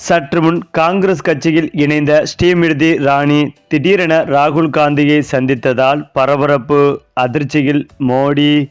சற்று முன் காங்கிரஸ் கட்சியில் இணைந்த ஸ்ரீமிருதி ராணி திடீரென ராகுல் காந்தியை சந்தித்ததால் பரபரப்பு அதிர்ச்சியில் மோடி.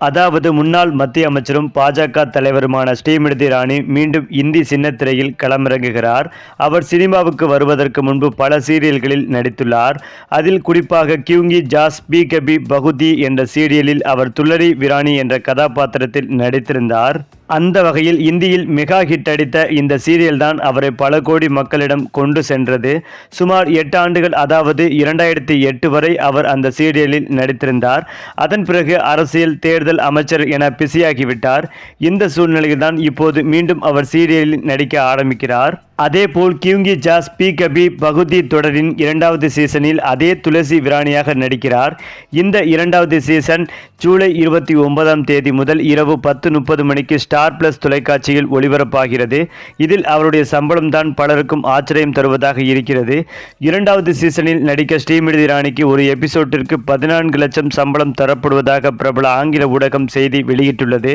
அதாவது முன்னாள் மத்திய அமைச்சரும் பாஜக தலைவருமான ஸ்ரீமிருதி ராணி மீண்டும் இந்தி சின்னத்திரையில் களமிறங்குகிறார். அவர் சினிமாவுக்கு வருவதற்கு முன்பு பல சீரியல்களில் நடித்துள்ளார். அதில் குறிப்பாக கியூங்கி ஜாஸ் பி கபி பகுதி என்ற சீரியலில் அவர் துள்ளரி விராணி என்ற கதாபாத்திரத்தில் நடித்திருந்தார். அந்த வகையில் இந்தியில் மெகா ஹிட் அடித்த இந்த சீரியல் தான் அவரை பல கோடி மக்களிடம் கொண்டு சென்றது. சுமார் எட்டு ஆண்டுகள் அதாவது இரண்டாயிரத்தி எட்டு வரை அவர் அந்த சீரியலில் நடித்திருந்தார். அதன் பிறகு அரசியல் தேர்தல் அமைச்சர் என பிஸியாகிவிட்டார். இந்த சூழ்நிலையில்தான் இப்போது மீண்டும் அவர் சீரியலில் நடிக்க ஆரம்பிக்கிறார். அதேபோல் கியூங்கி ஜாஸ் பி கபி பகுதி தொடரின் இரண்டாவது சீசனில் அதே துளசி விராணியாக நடிக்கிறார். இந்த இரண்டாவது சீசன் ஜூலை இருபத்தி ஒன்பதாம் தேதி முதல் இரவு பத்து முப்பது மணிக்கு ஸ்டார் பிளஸ் தொலைக்காட்சியில் ஒளிபரப்பாகிறது. இதில் அவருடைய சம்பளம் தான் பலருக்கும் ஆச்சரியம் தருவதாக இருக்கிறது. இரண்டாவது சீசனில் நடிக்க ஸ்ரீமிருதி ராணிக்கு ஒரு எபிசோட்டிற்கு பதினான்கு லட்சம் சம்பளம் தரப்படுவதாக பிரபல ஆங்கில ஊடகம் செய்தி வெளியிட்டுள்ளது.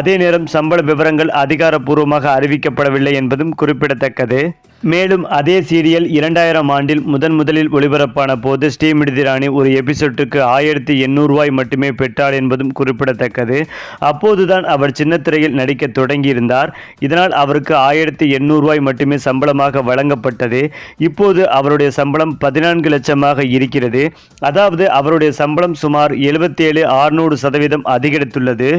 அதே நேரம் சம்பள விவரங்கள் அதிகாரப்பூர்வமாக அறிவிக்கப்படவில்லை என்பதும் குறிப்பிடத்தக்க குறிப்பிடத்தக்கது மேலும் அதே சீரியல் இரண்டாயிரம் ஆண்டில் முதன் முதலில் ஒளிபரப்பான போது ஸ்ரீமிருதி ராணி ஒரு எபிசோட்டுக்கு ஆயிரத்தி எண்ணூறு ரூபாய் மட்டுமே பெற்றார் என்பதும் குறிப்பிடத்தக்கது. அப்போதுதான் அவர் சின்னத்திரையில் நடிக்க தொடங்கியிருந்தார். இதனால் அவருக்கு ஆயிரத்தி எண்ணூறுவாய் மட்டுமே சம்பளமாக வழங்கப்பட்டது. இப்போது அவருடைய சம்பளம் பதினான்கு லட்சமாக இருக்கிறது. அதாவது அவருடைய சம்பளம் சுமார் எழுபத்தேழு ஆறுநூறு சதவீதம் அதிகரித்துள்ளது.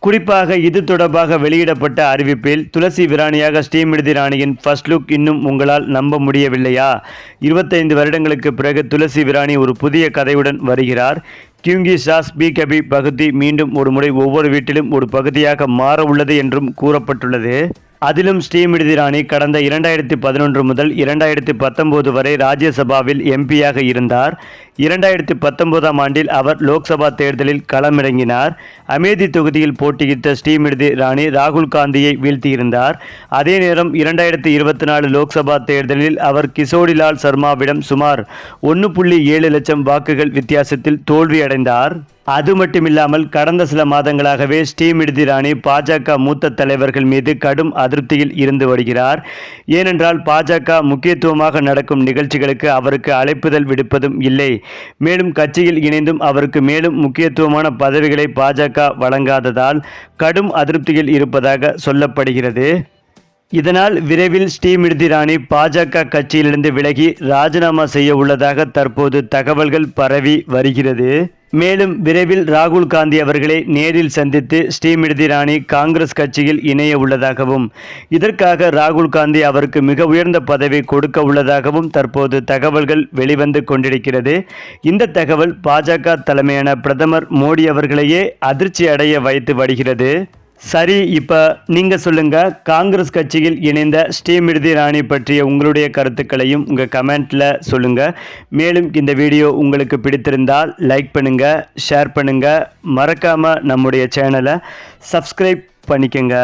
குறிப்பாக இது தொடர்பாக வெளியிடப்பட்ட அறிவிப்பில் துளசி விராணியாக ஸ்ரீமிருதி ராணியின் ஃபர்ஸ்ட் லுக் இன்னும் உங்களால் நம்ப முடியவில்லையா? இருபத்தைந்து வருடங்களுக்கு பிறகு துளசி விராணி ஒரு புதிய கதையுடன் வருகிறார். கியூங்கி சாஸ் பி கபி பகுதி மீண்டும் ஒரு முறை ஒவ்வொரு வீட்டிலும் ஒரு பகுதியாக மாற உள்ளது என்றும் கூறப்பட்டுள்ளது. அதிலும் ஸ்ரீமிருதி ராணி கடந்த இரண்டாயிரத்தி பதினொன்று முதல் இரண்டாயிரத்தி பத்தொன்பது வரை ராஜ்யசபாவில் எம்பியாக இருந்தார். இரண்டாயிரத்தி பத்தொன்பதாம் ஆண்டில் அவர் லோக்சபா தேர்தலில் களமிறங்கினார். அமேதி தொகுதியில் போட்டியிட்ட ஸ்ரீமிருதி ராணி ராகுல் காந்தியை வீழ்த்தியிருந்தார். அதே நேரம் இரண்டாயிரத்தி இருபத்தி நாலு லோக்சபா தேர்தலில் அவர் கிஷோரிலால் சர்மாவிடம் சுமார் ஒன்று புள்ளி ஏழு லட்சம் வாக்குகள் வித்தியாசத்தில் தோல்வியடைந்தார். அது மட்டுமில்லாமல் கடந்த சில மாதங்களாகவே ஸ்ரீமிருதி ராணி பாஜக மூத்த தலைவர்கள் மீது கடும் அதிருப்தியில் இருந்து வருகிறார். ஏனென்றால் பாஜக முக்கியத்துவமாக நடக்கும் நிகழ்ச்சிகளுக்கு அவருக்கு அழைப்புதல் விடுப்பதும் இல்லை. மேலும் கட்சியில் இணைந்தும் அவருக்கு மேலும் முக்கியத்துவமான பதவிகளை பாஜக வழங்காததால் கடும் அதிருப்தியில் இருப்பதாக சொல்லப்படுகிறது. இதனால் விரைவில் ஸ்ரீமிருதி ராணி பாஜக கட்சியிலிருந்து விலகி ராஜினாமா செய்ய உள்ளதாக தற்போது தகவல்கள் பரவி வருகிறது. மேலும் விரைவில் ராகுல் காந்தி அவர்களை நேரில் சந்தித்து ஸ்ரீமிருதி ராணி காங்கிரஸ் கட்சியில் இணைய உள்ளதாகவும் இதற்காக ராகுல் காந்தி அவருக்கு மிக உயர்ந்த பதவி கொடுக்க உள்ளதாகவும் தற்போது தகவல்கள் வெளிவந்து கொண்டிருக்கிறது. இந்த தகவல் பாஜக தலைமையான பிரதமர் மோடி அவர்களையே அதிர்ச்சி அடைய வைத்து வருகிறது. சரி இப்போ நீங்கள் சொல்லுங்கள் காங்கிரஸ் கட்சியில் இணைந்த ஸ்ரீமிருதி ராணி பற்றிய உங்களுடைய கருத்துக்களையும் உங்கள் கமெண்ட்டில் சொல்லுங்கள் மேலும் இந்த வீடியோ உங்களுக்கு பிடித்திருந்தால் லைக் பண்ணுங்கள் ஷேர் பண்ணுங்கள் மறக்காமல் நம்முடைய சேனலை சப்ஸ்கிரைப் பண்ணிக்கங்க.